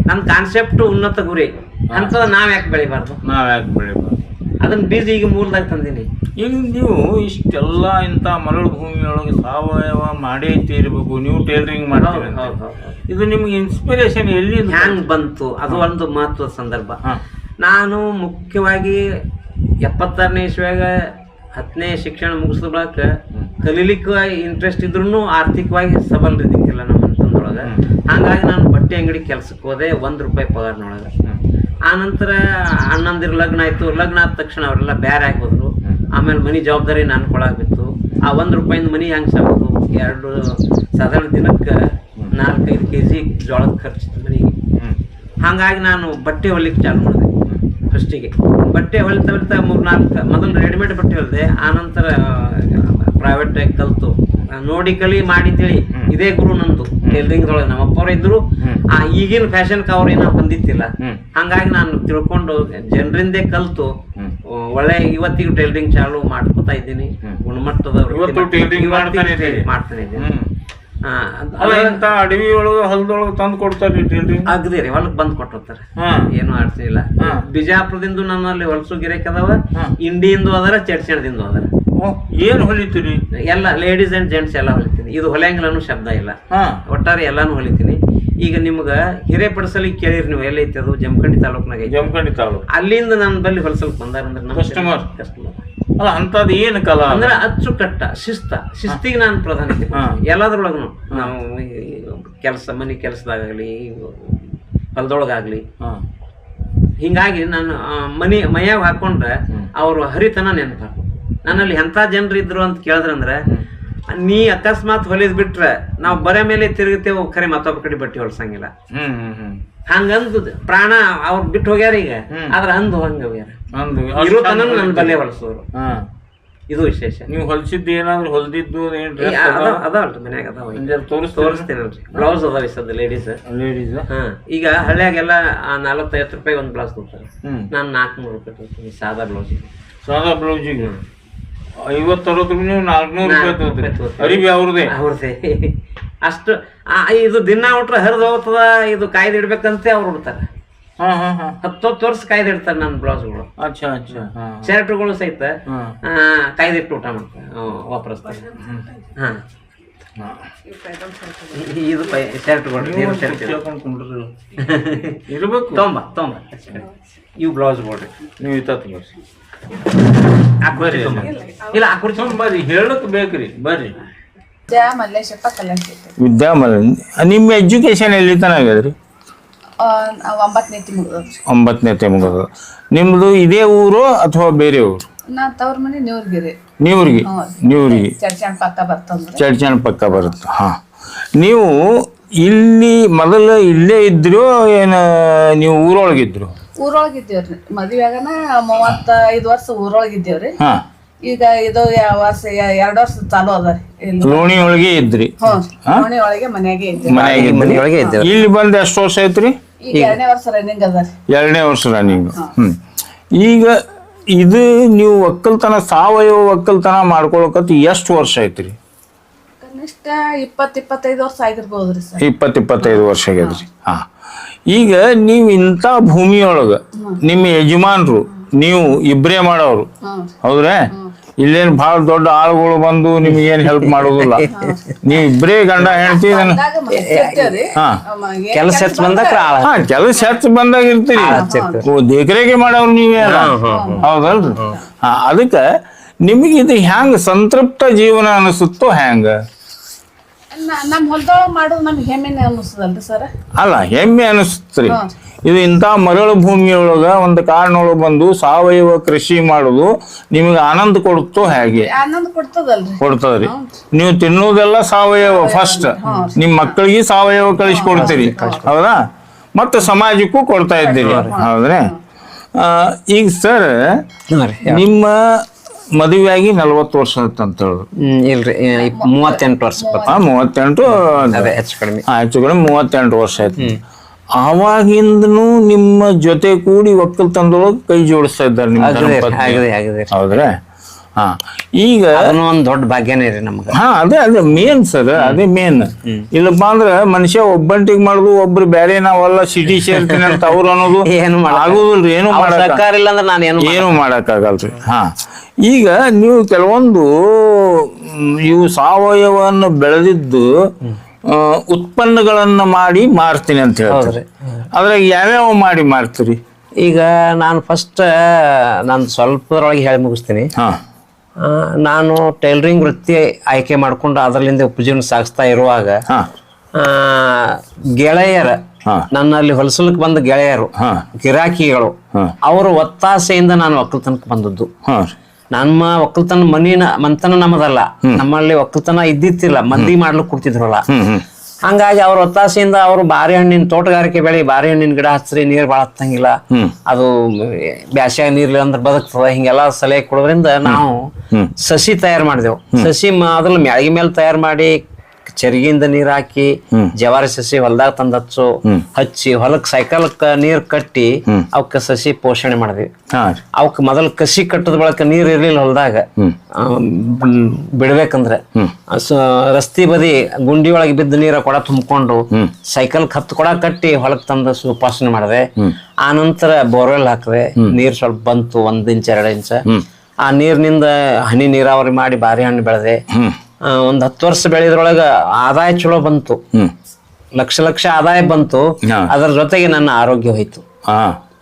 ನಮ್ಮ ಕಾನ್ಸೆಪ್ಟ್ ಉನ್ನತ ಗುರಿ. ಅಂತ ನಾವ್ ಯಾಕೆ ಬೆಳಿಬಾರ್ದು? ನಾವ್ ಯಾಕೆ ಬೆಳಿಬಾರ್ದು. ಅದನ್ನ ಬೀಜ ಈಗ ಮೂರ್ದಾಗ ತಂದೀನಿ. ಈಗ ನೀವು ಇಷ್ಟೆಲ್ಲ ಇಂಥ ಮರಳು ಭೂಮಿಯೊಳಗೆ ಸಾವಯವ ಮಾಡೇ ತೀರ್ಬೇಕು ನೀವು ಟೈಲರಿಂಗ್ ಹೌದ್. ಇದು ನಿಮ್ಗೆ ಇನ್ಸ್ಪಿರೇಷನ್ ಎಲ್ಲಿ ಹ್ಯಾಂಗ್ ಬಂತು? ಅದು ಒಂದು ಮಹತ್ವದ ಸಂದರ್ಭ. ನಾನು ಮುಖ್ಯವಾಗಿ ಎಪ್ಪತ್ತಾರನೇ ಇಸ್ವಿಯಾಗ ಹತ್ತನೇ ಶಿಕ್ಷಣ ಮುಗಿಸಿದ ಬಳಕ ಕಲೀಲಿಕ್ಕೆ ಇಂಟ್ರೆಸ್ಟ್ ಇದ್ರೂ ಆರ್ಥಿಕವಾಗಿ ಸಬಲ್ ಇದ್ದಿಕ್ಕಿಲ್ಲ ನಮ್ಮ ಹಾಗಾಗಿ ನಾನು ಬಟ್ಟೆ ಅಂಗಡಿ ಕೆಲ್ಸಕ್ಕೆ ಹೋದೆ ಒಂದು ರೂಪಾಯಿ ಪಗಾರನೊಳಗೆ. ಆ ನಂತರ ಅಣ್ಣಂದಿರ ಲಗ್ನ ಆಯ್ತು. ಲಗ್ನ ಆದ ತಕ್ಷಣ ಅವರೆಲ್ಲ ಬೇರೆ ಆಗೋದ್ರು. ಆಮೇಲೆ ಮನಿ ಜವಾಬ್ದಾರಿ ನಾನು ಕೊಳಾಗ್ಬಿತ್ತು ಆ ಒಂದು ರೂಪಾಯಿಂದ ಮನಿ ಹೆಂಗೆ ಸಾಕೋದು ಎರಡು ಸಾಧಾರಣ ದಿನಕ್ಕೆ ನಾಲ್ಕೈದು ಕೆ ಜಿ ಜೋಳದ ಖರ್ಚಿತ್ತು ಮನೆಗೆ. ಹಾಗಾಗಿ ನಾನು ಬಟ್ಟೆ ಹೊಲಿಕ್ಕೆ ಚಾಲು ಮಾಡಿದೆ. ಫಸ್ಟಿಗೆ. ಬಟ್ಟೆ ಹೊಲಿತಾ ಹೊಲಿತಾ ಮೂರು ನಾಲ್ಕು ಮೊದಲು ರೆಡಿಮೇಡ್ ಬಟ್ಟೆ ಹೊಲಿದೆ ಆನಂತರ ಪ್ರೈವೇಟ್ ಕಲ್ತು. ಆ, ನೋಡಿ ಕಲಿ ಮಾಡಿ ತಿಳಿ. ಇದೇ ಗುರು ನಂದು. ಟೈಲರಿಂಗ್ ಒಳಗೆ ನಮ್ಮ ಅಪ್ಪವ್ರು ಇದ್ರು ಆ ಈಗಿನ ಫ್ಯಾಷನ್ ಕವರ್ ಏನೋ ಬಂದಿತ್ತಿಲ್ಲ. ಹಂಗಾಗಿ ನಾನು ತಿಳ್ಕೊಂಡು ಜನರಿಂದೇ ಕಲ್ತು. ಒಳ್ಳೆ ಇವತ್ತಿಗೂ ಟೈಲರಿಂಗ್ ಚಾಲು ಮಾಡ್ಕೊತಾ ಇದ್ದೀನಿ. ಗುಣಮಟ್ಟದ? ಮಾಡ್ತಾನೆ. ಇದ್ದೀನಿ. ಇಂಥ ಅಡವಿ ಒಳಗೆ ಹೊಲದೊಳಗೆ ತಂದು ಕೊಡ್ತಾರೆ ಅಗದಿ ರೀ ಹೊಲಕ್ಕೆ ಬಂದು ಕೊಟ್ಟಿರ್ತಾರೆ. ಏನು ಆಡ್ಸಿಲ್ಲ. ಬಿಜಾಪುರದಿಂದ ನಮ್ಮಲ್ಲಿ ಹೊಲಸು ಗಿರೇಕ್ ಅದಾವ. ಇಂಡಿಯಿಂದ ಅದಾರ ಚಡ್ಸಣದಿಂದ ಅದಾರ ಏನ್ ಹೊಲಿತೀರಿ? ಎಲ್ಲ ಲೇಡೀಸ್ ಅಂಡ್ ಜೆಂಟ್ಸ್ ಎಲ್ಲ ಹೊಲಿತೀನಿ. ಇದು ಹೊಲಿಯಂಗಿಲ್ಲ ಶಬ್ದ ಇಲ್ಲ. ಒಟ್ಟಾರೆ ಎಲ್ಲಾನು ಹೊಲಿತೀನಿ. ಈಗ ನಿಮ್ಗೆ ಹಿರೇಪಡಿಸಲಿ ಕೇಳಿರಿ ನೀವು ಎಲ್ಲೈತಿ ಅದು? ಜಮಖಂಡಿ ತಾಲೂಕ್ನಾಗ ಜಮಖಂಡಿ ತಾಲೂಕ್. ಅಲ್ಲಿಂದ ನನ್ನ ಬಲ್ಲಿ ಹೊಲಸಲ್ಕ್ ಬಂದಾರ ಅಂದ್ರೆ ಕಸ್ಟಮರ್ ಕಸ್ಟಮರ್ ಅಲ್ಲ ಅಂತದ್ ಏನು ಕಲಾ? ಅಂದ್ರೆ ಅಚ್ಚುಕಟ್ಟ ಶಿಸ್ತ. ಶಿಸ್ತಿಗೆ ನಾನು ಪ್ರಧಾನ ಎಲ್ಲದ್ರೊಳಗು ನಾವು ಕೆಲಸ ಮನೆ ಕೆಲಸದಾಗಲಿ ಹೊಲದೊಳಗಾಗ್ಲಿ. ಹಿಂಗಾಗಿ ನಾನು ಮನೆ ಮೈಯಾಗ ಹಾಕೊಂಡ್ರೆ ಅವ್ರು ಹರಿತನ ನೆನಪ ನನ್ನಲ್ಲಿ ಎಂಥ ಜನರು ಇದ್ರು ಅಂತ ಕೇಳಿದ್ರಂದ್ರೆ ನೀ ಅಕಸ್ಮಾತ್ ಹೊಲಿದ್ ಬಿಟ್ರೆ ನಾವು ಬರ ಮೇಲೆ ತಿರುಗುತ್ತೇವೆ ಕರೆ ಮತ್ತೊಬ್ಬ ಕಡೆ ಬಟ್ಟೆ ಹೊಲ್ಸಂಗಿಲ್ಲ. ಹಂಗಂದ್ ಪ್ರಾಣ ಅವ್ರು ಬಿಟ್ಟು ಹೋಗ್ಯಾರ ಈಗ. ಆದ್ರ ಅಂದು ಹಂಗ ಹೋಗ್ಯಾರ ಅಂದು ನನ್ನ ಹೊಲಸೋರು. ಹಾ. ಇದು ವಿಶೇಷ. ನೀವು ಹೊಲ್ಸಿದ್ದು ಏನಾದ್ರು ಹೊಲ್ದಿದ್ದು ಏನ್ ಈ ಅದ ಅದಾವಲ್ರಿ ಮನ್ಯಾಗ ಅದಾವ ಈಗ. ತೋರಿಸ್ತೀರಿ ತೋರಿಸ್ತೇನಲ್ರಿ. ಬ್ಲೌಸ್ ಅದಾವ ಇಸದ ಲೇಡೀಸ್ ಲೇಡೀಸ್ ಹಾ. ಈಗ ಹಳ್ಳಿಯಾಗೆಲ್ಲ ನಲವತ್ತೈವತ್ತು ರೂಪಾಯಿ ಒಂದು ಬ್ಲೌಸ್ ಕೊಡ್ತಾರೆ ನಾನು ನಾಲ್ಕುನೂರು ರೂಪಾಯಿ ಕೊಡ್ತೀನಿ ಸಾದಾ ಬ್ಲೌಸ್ ಸಾದಾ ಬ್ಲೌಸಿಗೆ ಐವತ್ತು ಅರವತ್ತು ನೀವು ನಾಲ್ಕುನೂರು ರೂಪಾಯಿ ತಗೋತೀರಿ. ಅರಿವಿ ಅವ್ರದೇ ಅವ್ರದೇ ಅಷ್ಟು ಇದು ದಿನ ಉಟ್ರೆ ಹರಿದು ಹೋಗ್ತದ ಇದು ಕಾಯ್ದಿಡ್ಬೇಕಂತೆ ಅವ್ರು ಉಡ್ತಾರೆ ಹತ್ತೊತ್ತು ವರ್ಷ ಕಾಯ್ದು ಇಡ್ತಾರೆ ನನ್ನ ಬ್ಲೌಸ್ಗಳು. ಅಚ್ಚಾ ಅಚ್ಚಾ. ಹಾ. ಶರ್ಟ್ಗಳು ಸಹಿತ ಕಾಯ್ದಿಟ್ಟು ಊಟ ಮಾಡ್ತಾರೆ. ವಾಪಸ್ ವಾಪರಿಸ್ತಾರೆ ಹಾ. ಇದು ಶರ್ಟ್ಗಳು ಶರ್ಟ್ ಕುಂಡ್ರಿ. ಇರ್ಬೇಕು. ತೊಂಬ ತೊಂಬ. ಇವು ಬ್ಲೌಸ್ಗಳು ನೀವು ಇತ್ತ ಆ ಕುರ್ಚಿ ಇಲ್ಲ ಆ ಕುರ್ಚಿ ಬರ್ರಿ ಹೇಳಕ್ ಬೇಕ್ರಿ. ಬರ್ರಿ. ವಿದ್ಯಾಮಲ್ಲೇಶಪ್ಪ ಮಲ್ಲೇಶಪ್ಪ ಕಲ್ಯಾಣ ನಿಮ್ಮ ಎಜುಕೇಶನ್ ಎಲ್ಲಿ ತನಕ ಒಂಬತ್ತನೇ ತಿಂಗಳು. ಒಂಬತ್ತನೇ ತಿಂಗಳು. ನಿಮ್ದು ಇದೇ ಊರು ಅಥವಾ ಬೇರೆ ಊರು? ನಾ ತವ್ರ ಮನೆ ನೀವ್ರಿಗೆ? ನೀವ್ರಿಗೆ. ನೀವ್ರಿಗೆ ಚಡ್ಚಣ್ ಪಕ್ಕ ಬರ್ತಂದ್ರೆ ಚಡ್ಚನ್ ಪಕ್ಕ ಬರುತ್ತೆ ಹಾ. ನೀವು ಇಲ್ಲಿ ಮೊದಲು ಇಲ್ಲೇ ಇದ್ರು ಏನ ನೀವು ಊರೊಳಗಿದ್ರು? ಊರೊಳಗಿದ್ದೇವ್ರಿ. ಮದ್ವೆಗನ ಮೂವತ್ತೈದು ವರ್ಷ ಊರೊಳಗಿದ್ದೇವ್ರಿ. ಹಾ. ಈಗ ಇದು ಯಾವ ವರ್ಷ ಎರಡು ವರ್ಷ ಚಾಲು ಅದ ಲೋಣಿ ಒಳಗೆ ಇದ್ರಿ? ಹ್ಞೂ. ಮನೆ ಒಳಗೆ ಮನ್ಯಾಗೆ ಇದ್ರಿ. ಮನೆಯಾಗೆ ಇಲ್ಲಿ ಬಂದ ಎಷ್ಟು ವರ್ಷ ಆಯ್ತ್ರಿ ಈಗ ಎರಡನೇ ವರ್ಷ ರನ್ನಿಂಗ್ ಹ್ಮ್. ಈಗ ಇದು ನೀವು ಒಕ್ಕಲ್ತನ ಸಾವಯವ ಒಕ್ಕಲ್ತನ ಮಾಡ್ಕೊಳಕತ್ ಎಷ್ಟು ವರ್ಷ ಐತ್ರಿ? ಕನಿಷ್ಠ ಇಪ್ಪತ್ತು ಇಪ್ಪತ್ತೈದು ವರ್ಷ ಆಗಿರ್ಬೋದ್ರಿ ಸರ್. ಇಪ್ಪತ್ತು ಇಪ್ಪತ್ತೈದು ವರ್ಷ ಆಗ್ಯದ್ರಿ ಹಾಂ. ಈಗ ನೀವು ಇಂಥ ಭೂಮಿಯೊಳಗೆ ನಿಮ್ಮ ಯಜಮಾನ್ರು ನೀವು ಇಬ್ಬರೇ ಮಾಡೋರು. ಹೌದ್ರೇ? ಇಲ್ಲೇನು ಬಹಳ ದೊಡ್ಡ ಆಳುಗಳು ಬಂದು ನಿಮ್ಗೇನು ಹೆಲ್ಪ್ ಮಾಡೋದಿಲ್ಲ. ನೀವ್ ಇಬ್ಬರೇ ಗಂಡ ಹೆಂಡತಿ ಏನ್ ಕೆಲಸ ಹೆಚ್ಚ ಬಂದಾಗ ಹಾ ಕೆಲಸ ಹೆಚ್ಚು ಬಂದಾಗ ಇರ್ತೀರಿ. ಓ, ಮಾಡವ್ರು ನೀವೇನ ಹೌದಲ್ರಿ. ಹಾ ಅದಕ್ಕೆ ನಿಮಗೆ ಇದು ಹ್ಯಾಂಗ ಸಂತೃಪ್ತ ಜೀವನ ಅನಿಸುತ್ತೋ ಹ್ಯಾಂಗ ನ- ನಮ್ ಹೊಲ್ದೊಳಗ್ ಮಾಡೋದು ನಮ್ಗೆ ಹೆಮ್ಮೆನೆ ಅನ್ನಿಸ್ತದಲ್ರಿ ಸರ್? ಅಲ್ಲ ಹೆಮ್ಮೆ ಅನಿಸ್ತ್ರಿ ಇದು ಇಂಥ ಮರಳು ಭೂಮಿಯೊಳಗ ಒಂದು ಕಾರಣೊಳಗೆ ಬಂದು ಸಾವಯವ ಕೃಷಿ ಮಾಡೋದು ನಿಮಗೆ ಆನಂದ ಕೊಡುತ್ತೋ ಹೇಗೆ? ಆನಂದ ಕೊಡ್ತದಲ್ರಿ. ಕೊಡ್ತದ್ರಿ. ನೀವು ತಿನ್ನೋದೆಲ್ಲ ಸಾವಯವ ಫಸ್ಟ್ ನಿಮ್ಮ ಮಕ್ಕಳಿಗೆ ಸಾವಯವ ಕಳಿಸ್ಕೊಡ್ತೀರಿ ಹೌದಾ? ಮತ್ತು ಸಮಾಜಕ್ಕೂ ಕೊಡ್ತಾ ಇದ್ದೀರಿ. ಹೌದ್ರೆ? ಈಗ ಸರ್ ನಿಮ್ಮ ಮದುವೆಯಾಗಿ ನಲ್ವತ್ತು ವರ್ಷ ಆಯ್ತು ಅಂತ ಹೇಳಿದ್ರು ಹ್ಮ್, ಇಲ್ರಿ ಇಪ್- ಮೂವತ್ತೆಂಟು ವರ್ಷ ಆ, ಮೂವತ್ತೆಂಟು ಅದೇ. ಹೆಚ್ಚು ಕಡಿಮೆ. ಹೆಚ್ಚು ಕಡಿಮೆ ಮೂವತ್ತೆಂಟು ವರ್ಷ ಆಯ್ತು. ಆವಾಗಿಂದನು ನಿಮ್ಮ ಜೊತೆ ಕೂಡಿ ಒಕ್ಕಲ್ತನದೊಳಗೆ ಕೈ ಜೋಡಿಸ್ತಾ ಇದ್ದಾರೆ ನಿಮ್ಮ ಆಗಿದೆ ಧರ್ಮಪತ್ನಿ. ಆಗಿದೆ ಆಗಿದೆ ಹೌದ್ರಾ? ಹಾ ಈಗ ಅದನ್ನು ಒಂದು ದೊಡ್ಡ ಭಾಗ್ಯನೇ ರೀ ನಮ್ಗೆ. ಹಾ ಅದೇ ಅದೇ ಮೇನ್ ಸರ್ ಅದೇ ಮೇನ್ ಇಲ್ಲಪ್ಪ ಅಂದ್ರೆ ಮನುಷ್ಯ ಒಬ್ಬಂಟಿಗೆ ಮಾಡುದು ಒಬ್ರು ಬೇರೆ ನಾವೆಲ್ಲ ಸಿಟಿ ಸೇರ್ತೀನಿ ಅಂತ ಅವ್ರು ಅನ್ನೋದು ಏನು ಮಾಡಕ್ ಆಗುದಿಲ್ರಿ ಏನು ಅವ್ರ ಮಾಡಕ್ ಇಲ್ಲ ಅಂದ್ರೆ ನಾನು ಏನು ಏನು ಮಾಡಕ್ಕಾಗಲ್ರಿ. ಹಾ. ಈಗ ನೀವು ಕೆಲವೊಂದು ಇವು ಸಾವಯವವನ್ನು ಬೆಳೆದಿದ್ದು ಉತ್ಪನ್ನಗಳನ್ನು ಮಾಡಿ ಮಾರ್ತೀನಿ ಅಂತ ಹೇಳ್ತಾರೆ. ಅದ್ರಾಗ ಯಾವ್ಯಾವ ಮಾಡಿ ಮಾರ್ತೀರಿ? ಈಗ ನಾನು ಫಸ್ಟ್ ನಾನು ಸ್ವಲ್ಪದರೊಳಗೆ ಹೇಳಿ ಮುಗಿಸ್ತೀನಿ. ನಾನು ಟೈಲರಿಂಗ್ ವೃತ್ತಿ ಆಯ್ಕೆ ಮಾಡಿಕೊಂಡು ಅದರಲ್ಲಿಂದ ಉಪಜೀವನ ಸಾಗಿಸ್ತಾ ಇರುವಾಗ ಗೆಳೆಯರ. ನನ್ನಲ್ಲಿ ಹೊಲಸಲಕ್ಕೆ ಬಂದ ಗೆಳೆಯರು ಗಿರಾಕಿಗಳು ಅವರು ಒತ್ತಾಸೆಯಿಂದ ನಾನು ಒಕ್ಕಲ್ತನಕ್ಕೆ ಬಂದದ್ದು. ಹಾ ನಮ್ಮ ಒಕ್ಕಲ್ತನ ಮನಿನ ಮಂತನ ನಮ್ಮದಲ್ಲ ನಮ್ಮಲ್ಲಿ ಒಕ್ಕಲ್ತನ ಇದ್ದಿತ್ತಿಲ್ಲ ಮಂದಿ ಮಾಡ್ಲಿಕ್ಕೆ ಕೊಡ್ತಿದ್ರಲ್ಲ ಹಂಗಾಗಿ ಅವ್ರ ಒತ್ತಾಸೆಯಿಂದ ಅವರು ಬಾರೆಹಣ್ಣಿನ ತೋಟಗಾರಿಕೆ ಬೆಳಿ ಬಾರೆಹಣ್ಣಿನ ಗಿಡ ಹಚ್ಚರಿ ನೀರ್ ಭಾಳ ಹತ್ತಂಗಿಲ್ಲ. ಅದು ಬ್ಯಾಸ್ಯಾಗ ನೀರ್ಲಿ ಅಂದ್ರೆ ಬದುಕ್ತದ ಹಿಂಗೆಲ್ಲ ಸಲಹೆ ಕೊಡೋದ್ರಿಂದ ನಾವು ಸಸಿ ತಯಾರು ಮಾಡಿದೆವು. ಸಸಿ ಮೊದಲು ಮ್ಯಾಳಿಗೆ ಮೇಲೆ ತಯಾರು ಮಾಡಿ ಚರಿಗಿಂದ ನೀರ್ ಹಾಕಿ ಜವಾರಿ ಸಸಿ ಹೊಲದಾಗ ತಂದ ಹಚ್ಚು ಹಚ್ಚಿ ಹೊಲಕ್ ಸೈಕಲ್ಕ್ ನೀರ್ ಕಟ್ಟಿ ಅವಕ್ಕ ಸಸಿ ಪೋಷಣೆ ಮಾಡಿದ್ವಿ. ಅವಕ್ ಮೊದಲು ಕಸಿ ಕಟ್ಟದ ಬಳಕ ನೀರ್ ಇರ್ಲಿಲ್ಲ ಹೊಲದಾಗ. ಬಿಡ್ಬೇಕಂದ್ರ. ರಸ್ತಿ ಬದಿ ಗುಂಡಿ ಒಳಗೆ ಬಿದ್ದ ನೀರ ಕೊಡ ತುಂಬಿಕೊಂಡು ಸೈಕಲ್ ಹತ್ತು ಕೊಡ ಕಟ್ಟಿ ಹೊಲಕ್ ತಂದು ಸುಪಾಸನೆ ಮಾಡಿದೆ. ಆ ನಂತರ ಬೋರ್ವೆಲ್ ಹಾಕಿದೆ. ನೀರ್ ಸ್ವಲ್ಪ ಬಂತು ಒಂದ್ ಇಂಚ್ ಎರಡ್ ಇಂಚ. ಆ ನೀರಿನಿಂದ ಹನಿ ನೀರಾವರಿ ಮಾಡಿ ಬಾರಿ ಹಣ್ಣು ಬೆಳೆದೆ. ಒಂದ್ ಹತ್ತು ವರ್ಷ ಬೆಳೆದ್ರೊಳಗ ಆದಾಯ ಚಲೋ ಬಂತು. ಲಕ್ಷ ಲಕ್ಷ ಆದಾಯ ಬಂತು. ಅದರ ಜೊತೆಗೆ ನನ್ನ ಆರೋಗ್ಯ ಹೋಯ್ತು.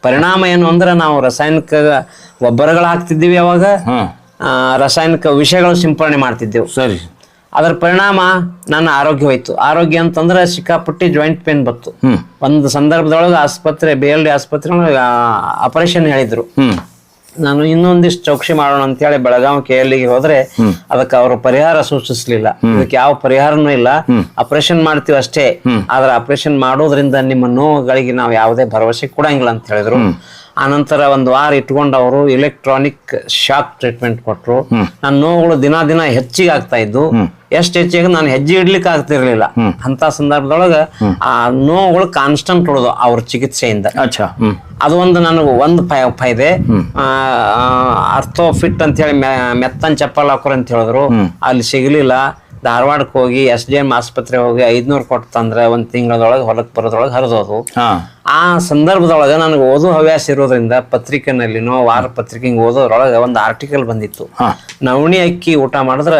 ಪರಿಣಾಮ ಏನು ಅಂದ್ರೆ ನಾವು ರಾಸಾಯನಿಕ ಗೊಬ್ಬರಗಳು ಹಾಕ್ತಿದ್ದೀವಿ ಅವಾಗ. ರಾಸಾಯನಿಕ ವಿಷಯಗಳು ಸಿಂಪರಣೆ ಮಾಡ್ತಿದ್ದೆವು. ಸರಿ. ಅದರ ಪರಿಣಾಮ ನನ್ನ ಆರೋಗ್ಯ ಹೋಯ್ತು. ಆರೋಗ್ಯ ಅಂತಂದ್ರೆ ಸಿಕ್ಕಾಪಟ್ಟಿ ಜಾಯಿಂಟ್ ಪೇನ್ ಬಂತು. ಒಂದು ಸಂದರ್ಭದೊಳಗೆ ಆಸ್ಪತ್ರೆ ಬಿ ಎಲ್ ಡಿ ಆಸ್ಪತ್ರೆ ಆಪರೇಷನ್ ಹೇಳಿದ್ರು. ನಾನು ಇನ್ನೊಂದಿಷ್ಟು ಚೌಕಿ ಮಾಡೋಣ ಅಂತೇಳಿ ಬೆಳಗಾವಿ ಕೆ ಎಲ್ಲಿಗೆ ಹೋದ್ರೆ ಅದಕ್ಕೆ ಅವರು ಪರಿಹಾರ ಸೂಚಿಸಲಿಲ್ಲ. ಇದಕ್ಕೆ ಯಾವ ಪರಿಹಾರನೂ ಇಲ್ಲ. ಆಪರೇಷನ್ ಮಾಡ್ತೀವಿ ಅಷ್ಟೇ. ಆದ್ರೆ ಆಪರೇಷನ್ ಮಾಡೋದ್ರಿಂದ ನಿಮ್ಮ ನೋವುಗಳಿಗೆ ನಾವು ಯಾವುದೇ ಭರವಸೆ ಕೊಡಂಗಿಲ್ಲ ಅಂತ ಹೇಳಿದ್ರು. ಆನಂತರ ಒಂದು ವಾರ ಇಟ್ಕೊಂಡು ಅವರು ಎಲೆಕ್ಟ್ರಾನಿಕ್ ಶಾಕ್ ಟ್ರೀಟ್ಮೆಂಟ್ ಕೊಟ್ಟರು ನನ್ನ ನೋವುಗಳು ದಿನ ದಿನ ಹೆಚ್ಚಿಗೆ ಆಗ್ತಾ ಇದ್ದು ಎಷ್ಟು ಹೆಚ್ಚಿಗೆ ನಾನು ಹೆಜ್ಜೆ ಇಡ್ಲಿಕ್ಕೆ ಆಗ್ತಿರ್ಲಿಲ್ಲ. ಅಂತ ಸಂದರ್ಭದೊಳಗ ಆ ನೋವುಗಳು ಕಾನ್ಸ್ಟಂಟ್ ಉಳಿದು ಅವ್ರ ಚಿಕಿತ್ಸೆಯಿಂದ. ಅದು ಒಂದು ನನಗೆ ಒಂದು ಫೈದೆ. ಅರ್ಥೋ ಫಿಟ್ ಅಂತ ಹೇಳಿ ಮೆತ್ತನ್ ಚಪ್ಪಲ್ ಹಾಕೋರ್ ಅಂತ ಹೇಳಿದ್ರು. ಅಲ್ಲಿ ಸಿಗ್ಲಿಲ್ಲ. ಧಾರವಾಡಕ್ಕೆ ಹೋಗಿ ಎಸ್ ಡಿ ಎಂ ಆಸ್ಪತ್ರೆ ಹೋಗಿ ಐದ್ನೂರು ಕೊಟ್ಟು ತಂದ್ರೆ ಒಂದು ತಿಂಗಳದೊಳಗೆ ಹೊಲಕ್ಕೆ ಬರೋದ್ರೊಳಗೆ ಹರಿದೋದು. ಆ ಸಂದರ್ಭದೊಳಗೆ ನನಗೆ ಓದೋ ಹವ್ಯಾಸ ಇರೋದ್ರಿಂದ ಪತ್ರಿಕೆನಲ್ಲಿನೋ ವಾರ ಪತ್ರಿಕೆ ಓದೋದ್ರೊಳಗೆ ಒಂದು ಆರ್ಟಿಕಲ್ ಬಂದಿತ್ತು. ನವಣಿ ಅಕ್ಕಿ ಊಟ ಮಾಡಿದ್ರೆ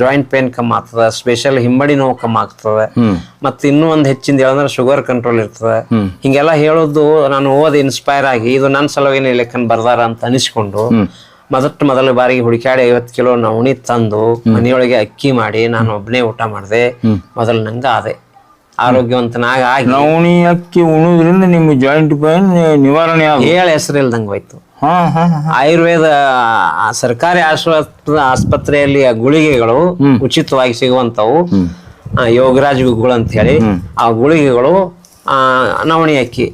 ಜಾಯಿಂಟ್ ಪೇನ್ ಕಮ್ಮಿ ಆಗ್ತದೆ ಸ್ಪೆಷಲ್ ಹಿಂಬಡಿ ನೋವು ಕಮ್ಮಿ ಆಗ್ತದೆ. ಮತ್ತೆ ಇನ್ನೂ ಒಂದು ಹೆಚ್ಚಿಂದ ಹೇಳಂದ್ರೆ ಶುಗರ್ ಕಂಟ್ರೋಲ್ ಇರ್ತದೆ. ಹಿಂಗೆಲ್ಲ ಹೇಳೋದು ನಾನು ಓದಿ ಇನ್ಸ್ಪೈರ್ ಆಗಿ ಇದು ನನ್ನ ಸಲುವಾಗಿ ಲೆಕ್ಕನ್ ಬರ್ದಾರ ಅಂತ ಅನಿಸ್ಕೊಂಡು ಮೊದಟ್ಟು ಮೊದಲ ಬಾರಿಗೆ ಹುಡುಕಾಡಿ ಐವತ್ತು ಕಿಲೋ ನವಣಿ ತಂದು ಮನೆಯೊಳಗೆ ಅಕ್ಕಿ ಮಾಡಿ ನಾನು ಒಬ್ಬನೇ ಊಟ ಮಾಡಿದೆ. ಮೊದಲು ನಂಗೆ ಆದೆ. ಆರೋಗ್ಯವಂತನಾಗ ಆಗಿ. ನವಣಿ ಅಕ್ಕಿ ಉಣುದ್ರಿಂದ ನಿಮ್ಮ ಜಾಯಿಂಟ್ ಪೇನ್ ನಿವಾರಣೆ ಏಳ ಹೆಸರು ಇಲ್ದಂಗೆ ಹೋಯ್ತು. ಆಯುರ್ವೇದ ಸರ್ಕಾರಿ ಆಸ್ಪತ್ರೆ ಆಸ್ಪತ್ರೆಯಲ್ಲಿ ಆ ಗುಳಿಗೆಗಳು ಉಚಿತವಾಗಿ ಸಿಗುವಂತವು ಯೋಗರಾಜ್ ಗುಗ್ಗಳು ಅಂತ ಹೇಳಿ. ಆ ಗುಳಿಗೆಗಳು ಆ, ನವಣಿ ಅಕ್ಕಿ.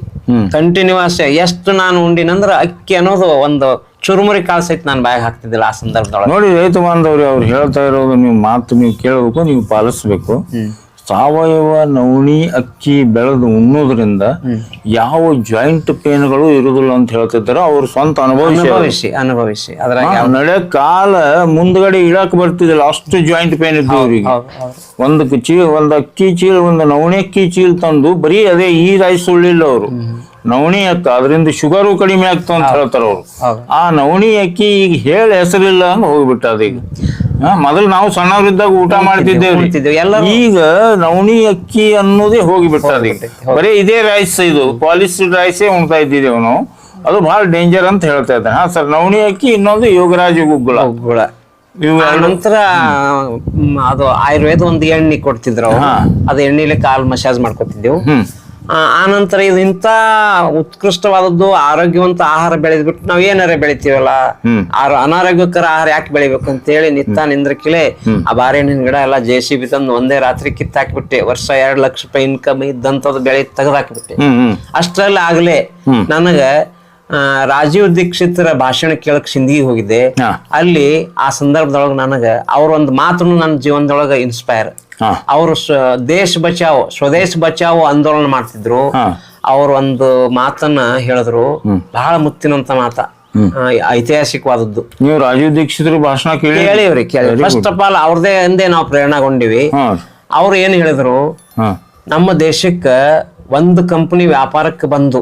ಕಂಟಿನ್ಯೂಸ್ ಎಷ್ಟು ನಾನು ಉಂಡಿನಂದ್ರ ಅಕ್ಕಿ ಅನ್ನೋದು ಒಂದು ಚುರುಮುರಿ ಕಾಲ್ ಸಹಿತ ನಾನು ಬಾಯಿಗೆ ಹಾಕ್ತಿದ್ದಿಲ್ಲ ಆ ಸಂದರ್ಭದೊಳಗೆ. ನೋಡಿ ರೈತ ಬಾಂಧವ್ರಿ ಅವ್ರು ಹೇಳ್ತಾ ಇರೋದು ನೀವು ಮಾತು ನೀವು ಕೇಳಬೇಕು ನೀವು ಪಾಲಿಸ್ಬೇಕು. ಸಾವಯವ ನವಣಿ ಅಕ್ಕಿ ಬೆಳೆದು ಉಣ್ಣೋದ್ರಿಂದ ಯಾವ ಜಾಯಿಂಟ್ ಪೇನ್ಗಳು ಇರುದಿಲ್ಲ ಅಂತ ಹೇಳ್ತಿದ್ದಾರೆ. ಅವ್ರ ಸ್ವಂತ ಅನುಭವ ಅನುಭವಿಸಿ ಅನುಭವಿಸಿ. ನಡೆ ಕಾಲ ಮುಂದ್ಗಡೆ ಇಡಕ್ ಬರ್ತಿದಿಲ್ಲ ಅಷ್ಟು ಜಾಯಿಂಟ್ ಪೇನ್ ಇದ್ದು ಅವ್ರಿಗೆ ಒಂದು ಚೀಲ ಒಂದು ಅಕ್ಕಿ ಚೀಲ ಒಂದು ನವಣಿ ಅಕ್ಕಿ ಚೀಲ ತಂದು ಬರೀ ಅದೇ ಈ ರೈಸ್ ಉಳ್ಳಿಲ್ಲ ಅವರು. ನವಣಿ ಅಕ್ಕ ಅದರಿಂದ ಶುಗರು ಕಡಿಮೆ ಆಗ್ತಾವ ಅಂತ ಹೇಳ್ತಾರ ಅವ್ರು. ಆ ನವಣಿ ಅಕ್ಕಿ ಈಗ ಹೇಳಿ ಹೆಸರಿಲ್ಲ ಅಂತ ಹೋಗ್ಬಿಟ್ಟ ಅದೀಗ ಹಾ, ಮೊದಲು ನಾವು ಸಣ್ಣವರಿದ್ದಾಗ ಊಟ ಮಾಡ್ತಿದ್ದೇವ್ರಿ. ಎಲ್ಲರೂ- ಈಗ ನವಣಿ ಅಕ್ಕಿ ಅನ್ನೋದೇ ಹೋಗಿಬಿಟ್ಟದ ಬರೀ ಇದೇ ರೈಸ್ ಇದು ಪಾಲಿಸ್ಡ್ ರೈಸೇ ಉಣ್ತಾ ಇದ್ದಿದ್ದೇವೆ ನಾವು. ಅದು ಬಹಳ ಡೇಂಜರ್ ಅಂತ ಹೇಳ್ತಾ ಇದ್ದಾರೆ. ಹಾ ಸರ್ ನವಣಿ ಅಕ್ಕಿ ಇನ್ನೊಂದು ಯೋಗರಾಜ ಗುಗ್ಗುಳ. ಗುಗ್ಗುಳ. ನಂತರ ಅದು ಆಯುರ್ವೇದ ಒಂದು ಎಣ್ಣೆ ಕೊಡ್ತಿದ್ರು. ಅದು ಎಣ್ಣೆಲಿ ಕಾಲ್ ಮಸಾಜ್ ಮಾಡ್ಕೊತಿದ್ದೆವು. ಹ್ಮ್ ಆ ಆ ನಂತರ ಇದು ಇಂಥ ಉತ್ಕೃಷ್ಟವಾದದ್ದು ಆರೋಗ್ಯವಂತ ಆಹಾರ ಬೆಳೆದ್ಬಿಟ್ಟು ನಾವ್ ಏನಾರ ಬೆಳಿತೀವಲ್ಲ. ಅನಾರೋಗ್ಯಕರ ಆಹಾರ ಯಾಕೆ ಬೆಳಿಬೇಕು ಅಂತ ಹೇಳಿ ನಿತ್ತ ನಿಂದ್ರಕಿಲೆ ಆ ಬಾರೆಹಣ್ಣಿನ ಗಿಡ ಎಲ್ಲ ಜೆ ಸಿ ಬಿ ತಂದು ಒಂದೇ ರಾತ್ರಿ ಕಿತ್ತಾಕ್ಬಿಟ್ಟೆ. ವರ್ಷ ಎರಡ್ ಲಕ್ಷ ರೂಪಾಯಿ ಇನ್ಕಮ್ ಇದ್ದಂಥದ್ದು ಬೆಳೆ ತೆಗೆದಾಕ್ಬಿಟ್ಟೆ. ಅಷ್ಟರಲ್ಲಿ ಆಗ್ಲೇ ನನಗ ರಾಜೀವ್ ದೀಕ್ಷಿತರ ಭಾಷಣ ಕೇಳಕ್ ಸಿಂದಿಗೆ ಹೋಗಿದ್ದೆ. ಅಲ್ಲಿ ಆ ಸಂದರ್ಭದೊಳಗ ನನಗ ಅವ್ರ ಒಂದು ಮಾತನ್ನು ನನ್ನ ಜೀವನದೊಳಗ ಇನ್ಸ್ಪೈರ್ ಅವರು ದೇಶ ಬಚಾವ್ ಸ್ವದೇಶ ಬಚಾವ್ ಆಂದೋಲನ ಮಾಡ್ತಿದ್ರು. ಅವ್ರ ಒಂದು ಮಾತನ್ನ ಹೇಳಿದ್ರು. ಬಹಳ ಮುತ್ತಿನಂತ ಮಾತ. ಐತಿಹಾಸಿಕವಾದದ್ದು. ನೀವು ರಾಜೀವ್ ದೀಕ್ಷಿತ್ ಭಾಷಣ ಕೇಳಿ ಕೇಳಿವ್ರಿ ಕೇಳಿ. ಫಸ್ಟ್ ಆಫ್ ಆಲ್ ಅವ್ರದೇ ಅಂದೇ ನಾವು ಪ್ರೇರಣಗೊಂಡಿವಿ. ಅವ್ರು ಏನ್ ಹೇಳಿದ್ರು? ನಮ್ಮ ದೇಶಕ್ಕ ಒಂದು ಕಂಪನಿ ವ್ಯಾಪಾರಕ್ಕೆ ಬಂದು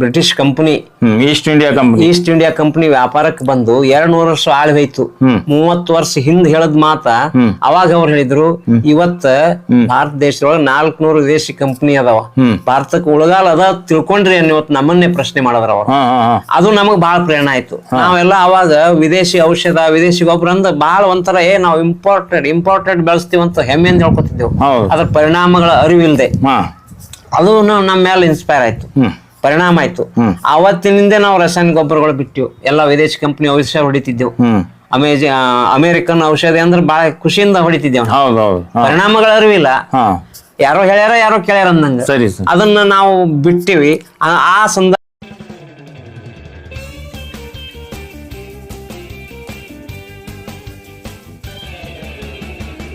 British company East India company. East India company ವ್ಯಾಪಾರಕ್ಕೆ ಬಂದು ಎರಡ್ ನೂರು ವರ್ಷ ಆಳ್ವೈತು. ಮೂವತ್ತು ವರ್ಷ ಹಿಂದ್ ಹೇಳದ್ ಮಾತ ಅವಾಗ ಅವ್ರು ಹೇಳಿದ್ರು ಇವತ್ತ ಭಾರತ ದೇಶದೊಳಗ ನಾಲ್ಕನೂರು ವಿದೇಶಿ ಕಂಪನಿ ಅದಾವ. ಭಾರತಕ್ಕೆ ಉಳಗಾಲ ಅದ ತಿಳ್ಕೊಂಡ್ರಿ ಅನ್ನ ಇವತ್ತು ನಮ್ಮನ್ನೇ ಪ್ರಶ್ನೆ ಮಾಡಿದ್ರ ಅವ್ರು. ಅದು ನಮಗ್ ಬಹಳ ಪ್ರೇರಣ ಆಯ್ತು. ನಾವೆಲ್ಲ ಅವಾಗ ವಿದೇಶಿ ಔಷಧ ವಿದೇಶಿ ಗೊಬ್ಬರ ಅಂದ ಬಹಳ ಒಂಥರ ಏ ನಾವು ಇಂಪಾರ್ಟೆಂಟ್ ಇಂಪಾರ್ಟೆಂಟ್ ಬೆಳೆಸ್ತೀವಿ ಅಂತ ಹೆಮ್ಮೆಯಿಂದ ಹೇಳ್ಕೊತಿದ್ದೆವು. ಅದ್ರ ಪರಿಣಾಮಗಳ ಅರಿವಿಲ್ದೆ. ಅದು ನಮ್ಮ ಮೇಲೆ ಇನ್ಸ್ಪೈರ್ ಆಯ್ತು. ಪರಿಣಾಮ ಆಯ್ತು. ಅವತ್ತಿನಿಂದ ಆವತ್ತಿನಿಂದ ನಾವು ರಾಸಾಯನಿಕ ಗೊಬ್ಬರಗಳು ಬಿಟ್ಟಿವು. ಎಲ್ಲ ವಿದೇಶಿ ಕಂಪನಿ ಔಷಧ ಹೊಡಿತಿದ್ದೆವು. ಅಮೇಜ್ ಅಮೇರಿಕನ್ ಔಷಧಿ ಅಂದ್ರೆ ಬಹಳ ಖುಷಿಯಿಂದ ಹೊಡಿತಿದ್ದೆವು ಪರಿಣಾಮಗಳ ಅರಿವಿಲ್ಲ. ಯಾರೋ ಹೇಳ್ಯಾರ ಯಾರೋ ಕೇಳ್ಯಾರ ಅಂದಂಗ. ಅದನ್ನ ನಾವು ಬಿಟ್ಟಿವಿ. ಆ- ಆ ಸಂದರ್ಭ